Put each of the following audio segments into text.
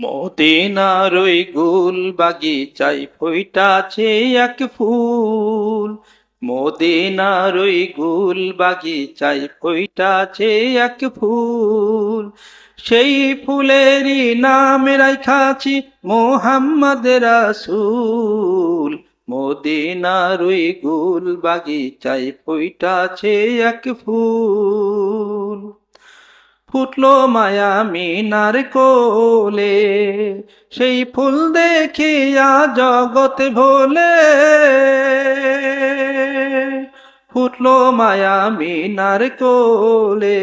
মদিনার ওই গুল বাগিচাই ফইটাছে এক ফুল। মদিনার ওই গুল বাগিচাই ফইটাছে এক ফুল। সেই ফুলেরই নাম রাখাছি মোহাম্মদ রাসূল। মদিনার ওই গুল বাগিচাই ফইটাছে এক ফুল। ফুটলো মায়া মিনার কোলে। সেই ফুল দেখিয়া জগৎ ভোলে। ফুটলো মায়া মিনার কোলে।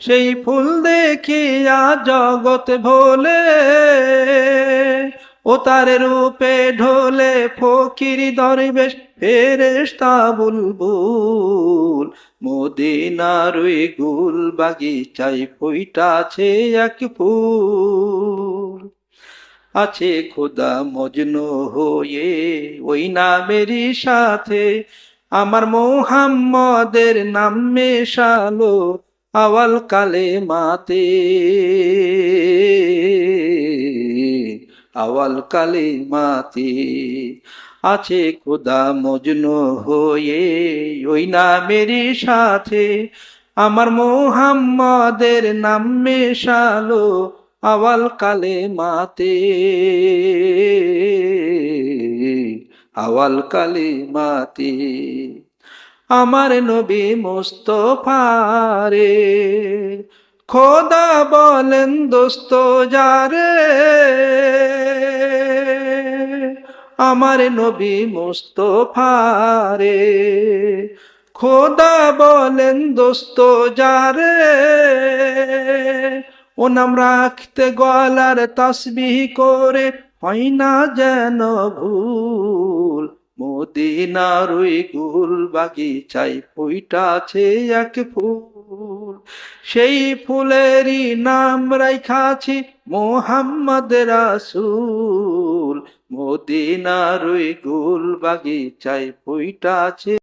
সেই ফুল দেখিয়া জগৎ ভোলে। ও তার রূপে ঢোলে ফকির দরবেশ ফেরেশতা বুলবুল। মদিনার ওই গুল বাগিচায় ফইটাছে এক ফুল। আছে খোদা মজনু হয়ে ওই নামেরই সাথে, আমার মোহাম্মদের নাম মেশালো আওয়াল কালে মাতে আওয়াল কালে মাতে আছে খোদা মজনু হয়ে ওই নামেরই সাথে। আমার মোহাম্মদের নাম মেশালো আওয়াল কালে মাতে আওয়াল কালে মাতে আমার নবী মুস্তফারে। খোদা বলেন দোস্ত যারে। আমার নবী মুস্তফারে খোদা বলেন দোস্ত যারে, ও নাম রাখতে গলার তসবিহ করে, হয় না যেন ভুল। মদিনার ওই গুল বাগিচাই ফুইটাছে এক ফুল। সেই ফুলেরই নাম রাইখাছি মোহাম্মদ রাসূল। মদিনার ওই গুল পইটা ফুইটাছে